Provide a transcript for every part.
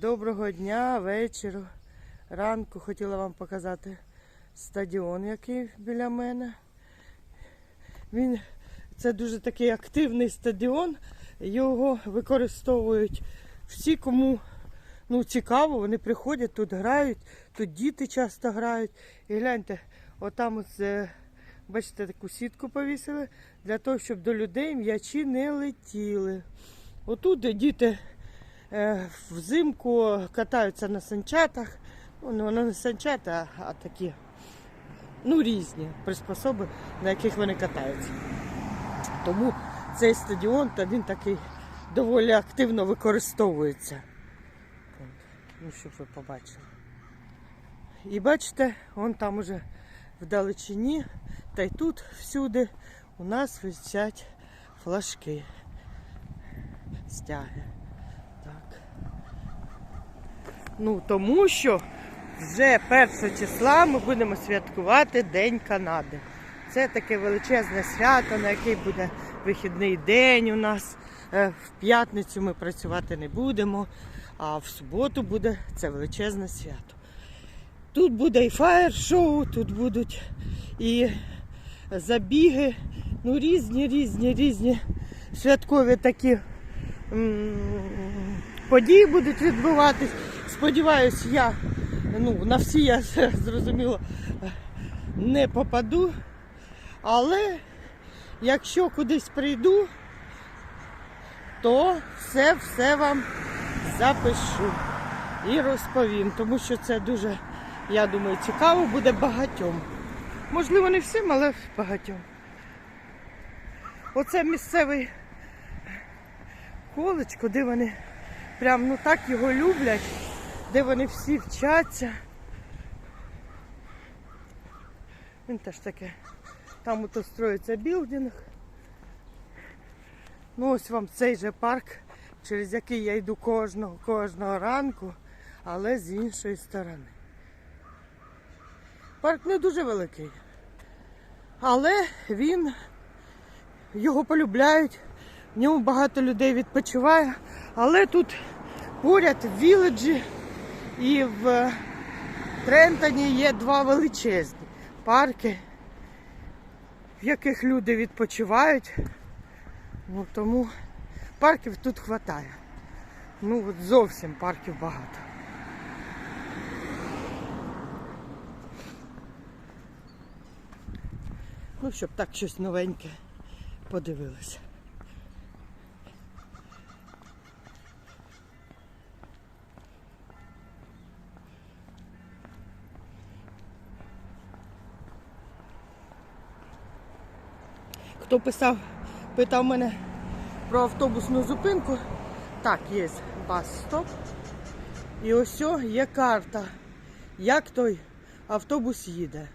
Доброго дня, вечору, ранку хотіла вам показати стадіон, який біля мене. Він це дуже такий активний стадіон. Його використовують всі, кому ну, цікаво, вони приходять, тут грають, тут діти часто грають. І гляньте, отам е, бачите, таку сітку повісили для того, щоб до людей м'ячі не летіли. Отут діти взимку катаються на санчатах. Ну, не- санчата, а такі ну, різні приспособи, на яких вони катаються. Тому цей стадіон та він такий доволі активно використовується. Ну, щоб ви побачили. І бачите, вон там уже вдалечині, та й тут всюди у нас висять флажки. Стяги. Так. Ну, тому що вже 1 числа ми будемо святкувати День Канади. Це таке величезне свято, на який буде вихідний день у нас. Е, В п'ятницю ми працювати не будемо, а в суботу буде це величезне свято. Тут буде і фаєр-шоу, тут будуть і забіги, ну різні, різні, різні святкові такі м, події будуть відбуватись. Сподіваюсь, я ну, на всі я зрозуміло не попаду. Але якщо кудись прийду, то все все вам запишу і розповім, тому що це дуже, я думаю, цікаво буде багатьом. Можливо, не всім, але багатьом. Оце місцевий коледж, куди вони прям ну так його люблять, де вони всі вчаться. Він теж таке. Там ото строїться білдинг. Ну ось вам цей же парк, через який я йду кожного, кожного ранку, але з іншої сторони. Парк не дуже великий. Але він його полюбляють, в ньому багато людей відпочиває. Але тут поряд Віледжі і в Трентоні є два величезні парки, в яких люди відпочивають. Ну, тому парків тут вистачає. Ну от зовсім парків багато. Ну, щоб так щось новеньке подивилися. Хто писав, питав мене про автобусну зупинку. Так, є бас-стоп. І ось є карта, як той автобус їде.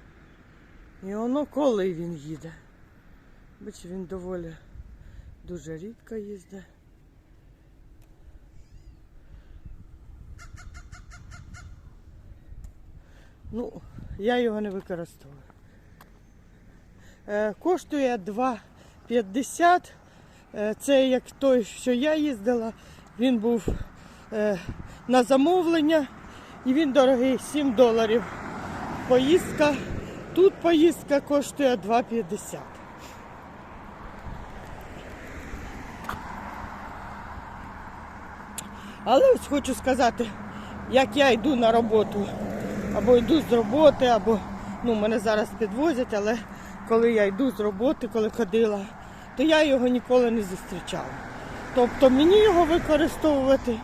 І воно коли він їде. Бачите, він доволі дуже рідко їздить. Ну, я його не використовую. Е, коштує 2,50. Е, Це як той, що я їздила. Він був е, на замовлення і він дорогий 7 доларів. Поїздка. Тут поїздка коштує 2,50. Але ось хочу сказати, як я йду на роботу, або йду з роботи, або ну, мене зараз підвозять, але коли я йду з роботи, коли ходила, то я його ніколи не зустрічала. Тобто мені його використовувати,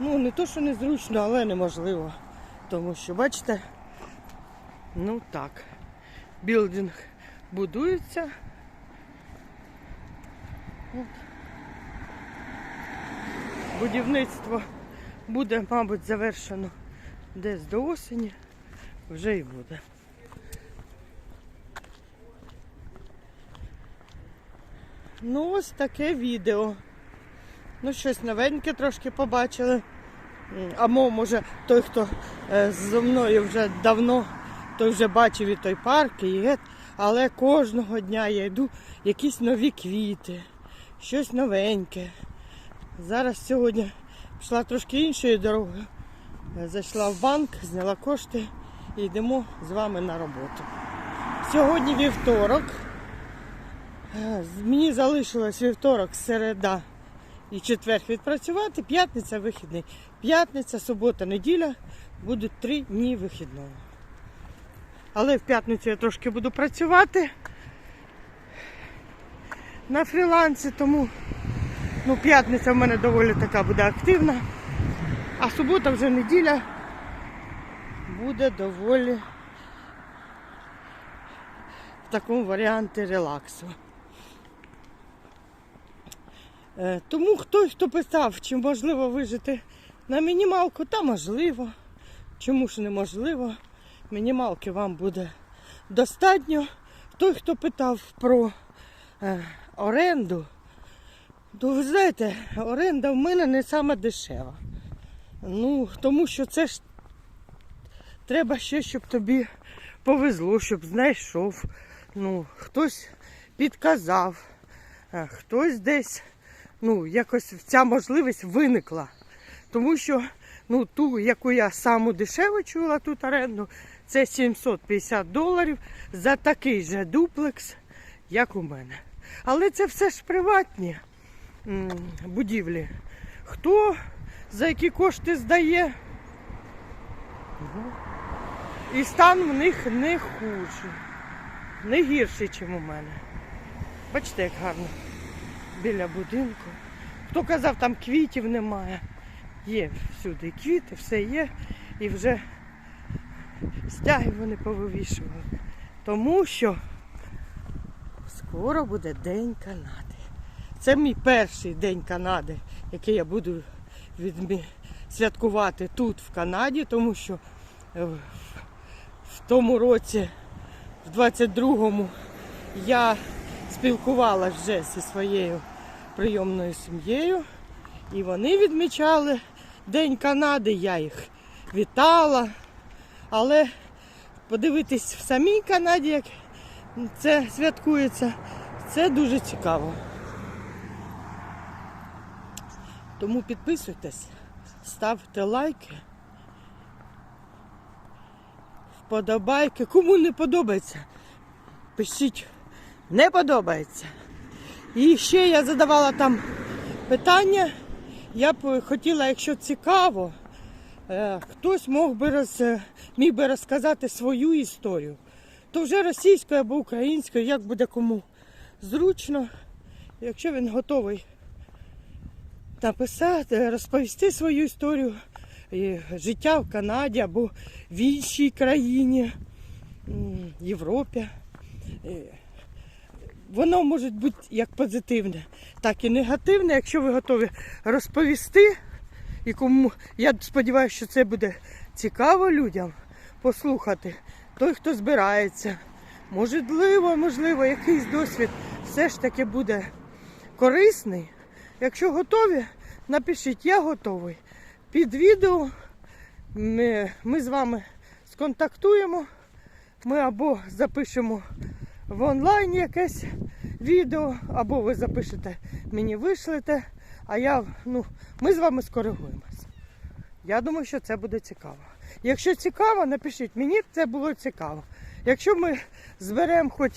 ну не то, що незручно, але неможливо. Тому що, бачите, ну так, білдинг будується. От. Будівництво буде, мабуть, завершено десь до осені, вже і буде. Ну, ось таке відео. Ну, щось новеньке трошки побачили. М, А мо, може, той, хто е, зі мною вже давно, той вже бачив і той парк, і гет. Але кожного дня я йду якісь нові квіти, щось новеньке. Зараз сьогодні пішла трошки іншою дорогою. Е, Зайшла в банк, зняла кошти і йдемо з вами на роботу. Сьогодні вівторок. Мені залишилось вівторок, середа і четвер відпрацювати, п'ятниця вихідний. П'ятниця, субота, неділя будуть три дні вихідного. Але в п'ятницю я трошки буду працювати на фрілансі, тому ну, п'ятниця в мене доволі така буде активна, а субота вже неділя буде доволі в такому варіанті релаксу. Е, Тому хтось, хто писав, чи можливо вижити на мінімалку, та можливо. Чому ж неможливо? Мінімалки вам буде достатньо. Той, хто питав про е, оренду, то ви знаєте, оренда в мене не сама дешева. Ну, тому що це ж треба ще, щоб тобі повезло, щоб знайшов. Ну, хтось підказав, а хтось десь, ну, якось ця можливість виникла. Тому що ну, ту, яку я саму дешеву чула тут оренду, це 750 доларів за такий же дуплекс, як у мене. Але це все ж приватні будівлі. Хто за які кошти здає? І стан в них не хуже, не гірший, ніж у мене. Бачите, як гарно біля будинку. Хто казав, там квітів немає. Є всюди квіти, все є. І вже стяги вони повивішували. Тому що скоро буде День Канади. Це мій перший день Канади, який я буду відмі... святкувати тут, в Канаді, тому що е, в в тому році, в 22-му, я спілкувалася вже зі своєю прийомною сім'єю, і вони відмічали День Канади, я їх вітала. Але подивитись в самій Канаді, як це святкується, це дуже цікаво. Тому підписуйтесь, ставте лайки, вподобайки. Кому не подобається, пишіть, не подобається. І ще я задавала там питання. Я б хотіла, якщо цікаво, е, хтось мог би роз, е, міг би розказати свою історію. То вже російською або українською, як буде кому зручно, якщо він готовий написати, розповісти свою історію е, життя в Канаді або в іншій країні, Європі. Воно може бути як позитивне, так і негативне. Якщо ви готові розповісти, і кому я сподіваюся, що це буде цікаво людям послухати. Той, хто збирається, можливо, можливо, якийсь досвід все ж таки буде корисний. Якщо готові, напишіть, я готовий. Під відео ми, ми з вами сконтактуємо. Ми або запишемо в онлайн якесь відео, або ви запишете, мені вишлете, а я, ну, ми з вами скоригуємось. Я думаю, що це буде цікаво. Якщо цікаво, напишіть, мені це було цікаво. Якщо ми зберемо хоч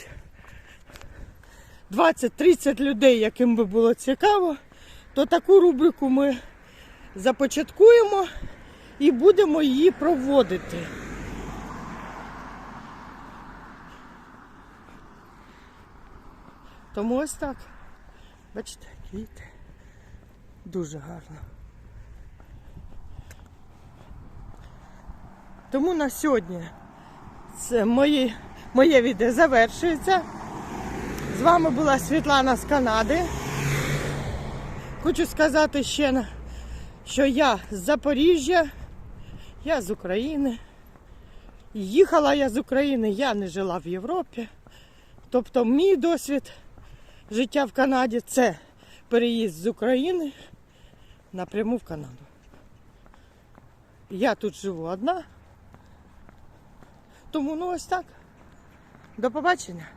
20-30 людей, яким би було цікаво, то таку рубрику ми започаткуємо і будемо її проводити. Тому ось так. Бачите, квіти. Дуже гарно. Тому на сьогодні це мої, моє відео завершується. З вами була Світлана з Канади. Хочу сказати ще, що я з Запоріжжя, я з України. Їхала я з України, я не жила в Європі. Тобто мій досвід життя в Канаді це переїзд з України напряму в Канаду. Я тут живу одна. Тому ну ось так. До побачення.